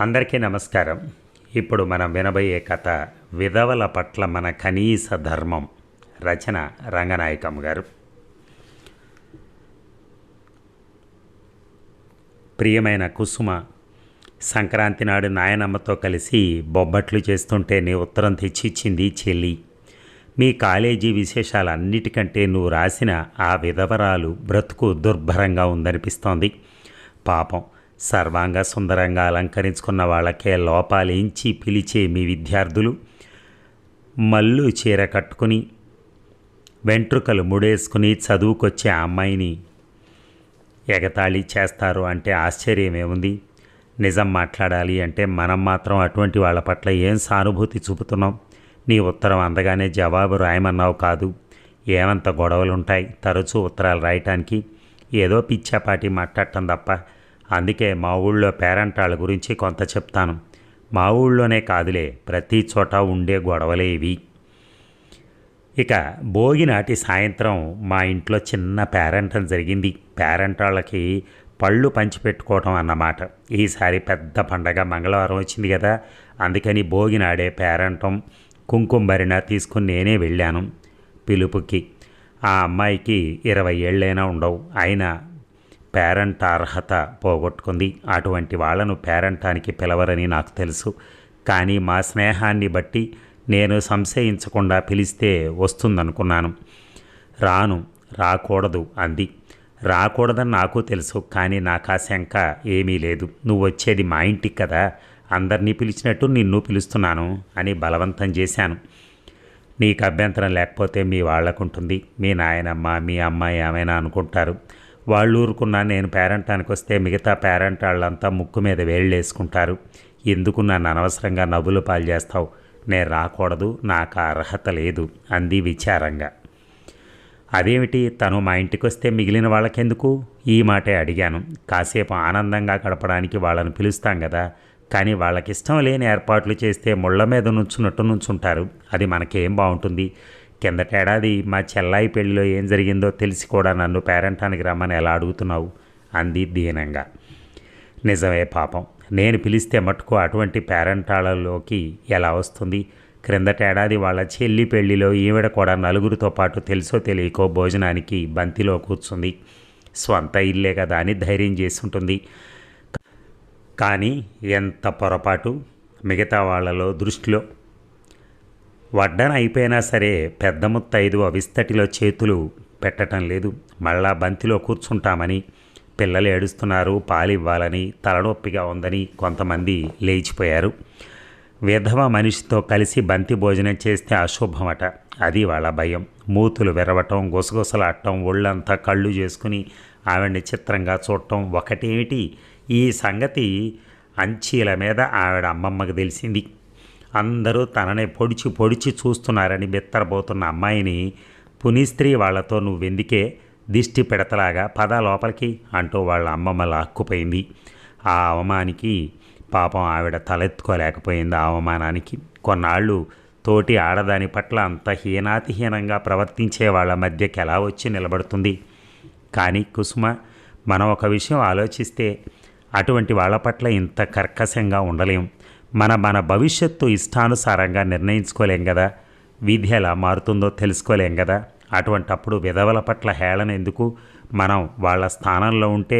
అందరికీ నమస్కారం. ఇప్పుడు మనం వినబోయే కథ విధవల పట్ల మన కనీస ధర్మం. రచన రంగనాయకం గారు. ప్రియమైన కుసుమ సంక్రాంతి నాడు నాయనమ్మతో కలిసి బొబ్బట్లు చేస్తుంటే నీ ఉత్తరం తెచ్చిచ్చింది చెల్లి. మీ కాలేజీ విశేషాలన్నిటికంటే నువ్వు రాసిన ఆ విధవరాలు బ్రతుకు దుర్భరంగా ఉందనిపిస్తోంది. పాపం సర్వాంగ సుందరంగా అలంకరించుకున్న వాళ్ళకే లోపాలేంచి పిలిచే మీ విద్యార్థులు. మల్లు చీర కట్టుకుని వెంట్రుకలు ముడేసుకుని చదువుకొచ్చే అమ్మాయిని ఎగతాళి చేస్తారు అంటే ఆశ్చర్యమేముంది నిజం మాట్లాడాలి అంటే మనం మాత్రం అటువంటి వాళ్ళ పట్ల ఏం సానుభూతి చూపుతున్నాం? నీ ఉత్తరం అందగానే జవాబు రాయమన్నావు కాదు. ఏమంత గొడవలుంటాయి? తరచూ ఉత్తరాలు రాయటానికి ఏదో పిచ్చాపాటి మాట్లాడటం తప్ప అందుకే మా ఊళ్ళో పేరంటాళ్ళ గురించి కొంత చెప్తాను. మా ఊళ్ళోనే కాదులే ప్రతి చోట ఉండే గొడవలే ఇవి. ఇక భోగి నాటి సాయంత్రం మా ఇంట్లో చిన్న పేరంటం జరిగింది. పేరంటాళ్ళకి పళ్ళు పంచిపెట్టుకోవటం అన్నమాట. ఈసారి పెద్ద పండగ మంగళవారం వచ్చింది కదా అందుకని భోగి నాడే పేరంటం కుంకుమరిన తీసుకుని నేనే వెళ్ళాను. పిలుపుకి. ఆ అమ్మాయికి ఇరవై ఏళ్ళైనా ఉండవు. అయినా పేరెంట్ అర్హత పోగొట్టుకుంది. అటువంటి వాళ్ళను పేరెంటానికి పిలవరని నాకు తెలుసు. కానీ మా స్నేహాన్ని బట్టి నేను సంశయించకుండా పిలిస్తే వస్తుందనుకున్నాను. రాను రాకూడదు అంది. రాకూడదని నాకు తెలుసు కానీ నాకు ఆ శంక ఏమీ లేదు. నువ్వు వచ్చేది మా ఇంటికి కదా అందరినీ పిలిచినట్టు నిన్ను పిలుస్తున్నాను అని బలవంతం చేశాను. నీకు అభ్యంతరం లేకపోతే మీ వాళ్ళకుంటుంది. మీ నాయనమ్మ మీ అమ్మాయి ఏమైనా అనుకుంటారు. వాళ్ళు ఊరుకున్నా నేను పేరెంటానికి వస్తే మిగతా పేరెంట్ వాళ్ళంతా ముక్కు మీద వేళ్ళేసుకుంటారు. ఎందుకు నన్ను అనవసరంగా నవ్వులు పాలు చేస్తావు నేను రాకూడదు నాకు అర్హత లేదు అంది విచారంగా. అదేమిటి? తను మా ఇంటికి వస్తే మిగిలిన వాళ్ళకెందుకు? ఈ మాటే అడిగాను. కాసేపు ఆనందంగా గడపడానికి వాళ్ళని పిలుస్తాం కదా కానీ వాళ్ళకి ఇష్టం లేని ఏర్పాట్లు చేస్తే ముళ్ళ మీద నుంచున్నట్టు నుంచుంటారు. అది మనకేం బాగుంటుంది కిందటేడాది మా చెల్లాయి పెళ్ళిలో ఏం జరిగిందో తెలిసి కూడా నన్ను పేరెంటానికి రమ్మని ఎలా అడుగుతున్నావు? అంది దీనంగా. నిజమే పాపం. నేను పిలిస్తే మటుకు అటువంటి పేరెంటాలలోకి ఎలా వస్తుంది? క్రిందటేడాది వాళ్ళ చెల్లి పెళ్ళిలో ఈవిడ కూడా నలుగురితో పాటు తెలుసో తెలియకో భోజనానికి బంతిలో కూర్చుంది. స్వంత ఇల్లే కదా అని ధైర్యం చేసుంటుంది కానీ ఎంత పొరపాటు? మిగతా వాళ్ళలో దృష్టిలో వడ్డన అయిపోయినా సరే పెద్ద ముత్తైదు అవిస్తటిలో చేతులు పెట్టడం లేదు. మళ్ళా బంతిలో కూర్చుంటామని పిల్లలు ఏడుస్తున్నారు పాలివ్వాలని తలనొప్పిగా ఉందని కొంతమంది లేచిపోయారు. విధవ మనిషితో కలిసి బంతి భోజనం చేస్తే అశుభమట. అది వాళ్ళ భయం. మూతులు విరవటం గుసగుసలాడటం ఒళ్ళంతా కళ్ళు చేసుకుని ఆవిడ్ని చిత్రంగా చూడటం ఒకటేమిటి? ఈ సంగతి అంచీల మీద ఆవిడ అమ్మమ్మకి తెలిసింది. అందరూ తననే పొడిచి పొడిచి చూస్తున్నారని బెత్తరబోతున్న అమ్మాయిని పునిస్త్రీ వాళ్ళతో నువ్వెందుకే దిష్టి పెడతలాగా పద లోపలికి అంటూ వాళ్ళ అమ్మమ్మ లాక్కుపోయింది ఆ అవమానికి పాపం ఆవిడ తలెత్తుకోలేకపోయింది ఆ అవమానానికి. కొన్నాళ్ళు తోటి ఆడదాని పట్ల అంత హీనాతిహీనంగా ప్రవర్తించే వాళ్ళ మధ్యకి ఎలా వచ్చి నిలబడుతుంది? కానీ కుసుమ మనం ఒక విషయం ఆలోచిస్తే అటువంటి వాళ్ళ పట్ల ఇంత కర్కశంగా ఉండలేం. మన మన భవిష్యత్తు ఇష్టానుసారంగా నిర్ణయించుకోలేం కదా విధి ఎలా మారుతుందో తెలుసుకోలేం కదా అటువంటప్పుడు విధవల పట్ల హేళన ఎందుకు? మనం వాళ్ళ స్థానంలో ఉంటే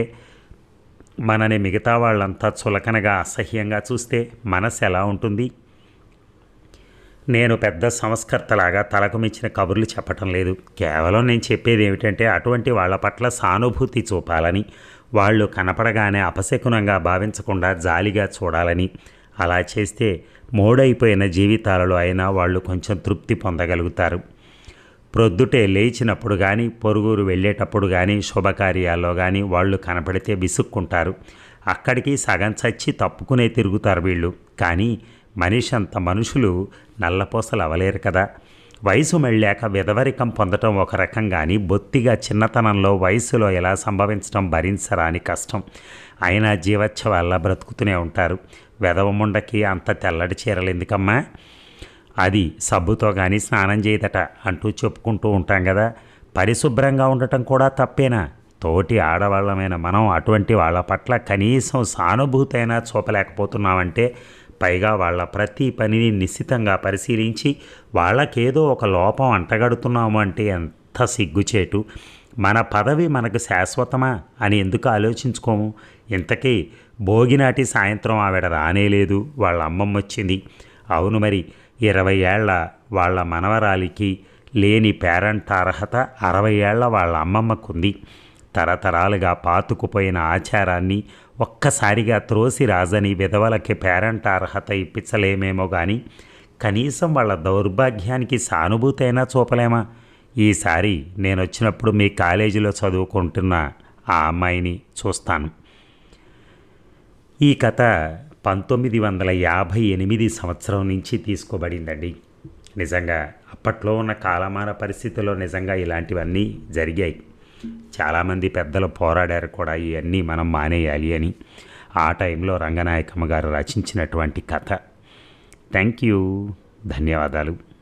మనని మిగతా వాళ్ళంతా చులకనగా అసహ్యంగా చూస్తే మనసు ఎలా ఉంటుంది? నేను పెద్ద సంస్కర్తలాగా తలకు మించిన కబుర్లు చెప్పటం లేదు. కేవలం నేను చెప్పేది ఏమిటంటే అటువంటి వాళ్ళ పట్ల సానుభూతి చూపాలని వాళ్ళు కనపడగానే అపశకునంగా భావించకుండా జాలిగా చూడాలని అలా చేస్తే మోడైపోయిన జీవితాలలో అయినా వాళ్ళు కొంచెం తృప్తి పొందగలుగుతారు. ప్రొద్దుటే లేచినప్పుడు కానీ పొరుగురు వెళ్ళేటప్పుడు కానీ శుభకార్యాల్లో కానీ వాళ్ళు కనపడితే విసుక్కుంటారు. అక్కడికి సగం చచ్చి తప్పుకునే తిరుగుతారు వీళ్ళు. కానీ మనిషి అంత మనుషులు నల్లపోసలు అవలేరు కదా. వయసు మళ్ళాక విధవరికం పొందటం ఒక రకం కానీ బొత్తిగా చిన్నతనంలో వయసులో ఎలా సంభవించడం భరించరాని కష్టం. అయినా జీవచ్చ వల్ల బ్రతుకుతూనే ఉంటారు. వెదవముండకి అంత తెల్లటి చీరలు ఎందుకమ్మా? అది సబ్బుతో కానీ స్నానం చేయదట అంటూ చెప్పుకుంటూ ఉంటాం కదా పరిశుభ్రంగా ఉండటం కూడా తప్పేనా? తోటి ఆడవాళ్ళమైన మనం అటువంటి వాళ్ళ పట్ల కనీసం సానుభూతైనా చూపలేకపోతున్నామంటే పైగా వాళ్ళ ప్రతి పనిని నిశ్చితంగా పరిశీలించి వాళ్ళకేదో ఒక లోపం అంటగడుతున్నాము అంటే ఎంత సిగ్గుచేటు. మన పదవి మనకు శాశ్వతమా అని ఎందుకు ఆలోచించుకోము? ఇంతకీ భోగినాటి సాయంత్రం ఆవిడ రానేలేదు వాళ్ళ అమ్మమ్మ వచ్చింది. అవును మరి ఇరవై ఏళ్ళ వాళ్ళ మనవరాలికి లేని పేరెంట్ అర్హత అరవై ఏళ్ళ వాళ్ళ అమ్మమ్మకుంది. తరతరాలుగా పాతుకుపోయిన ఆచారాన్ని ఒక్కసారిగా త్రోసి రాజని విధవలకి పేరెంట్ అర్హత ఇప్పించలేమేమో కానీ కనీసం వాళ్ళ దౌర్భాగ్యానికి సానుభూతైనా చూపలేమా? ఈసారి నేను వచ్చినప్పుడు మీ కాలేజీలో చదువుకుంటున్న ఆ అమ్మాయిని చూస్తాను. ఈ కథ పంతొమ్మిది వందల యాభై ఎనిమిది సంవత్సరం నుంచి తీసుకోబడిందండి. నిజంగా అప్పట్లో ఉన్న కాలమాన పరిస్థితుల్లో నిజంగా ఇలాంటివన్నీ జరిగాయి. చాలామంది పెద్దలు పోరాడారు కూడా ఇవన్నీ మనం మానేయాలి అని. ఆ టైంలో రంగనాయకమ్మ గారు రచించినటువంటి కథ. Thank you. ధన్యవాదాలు.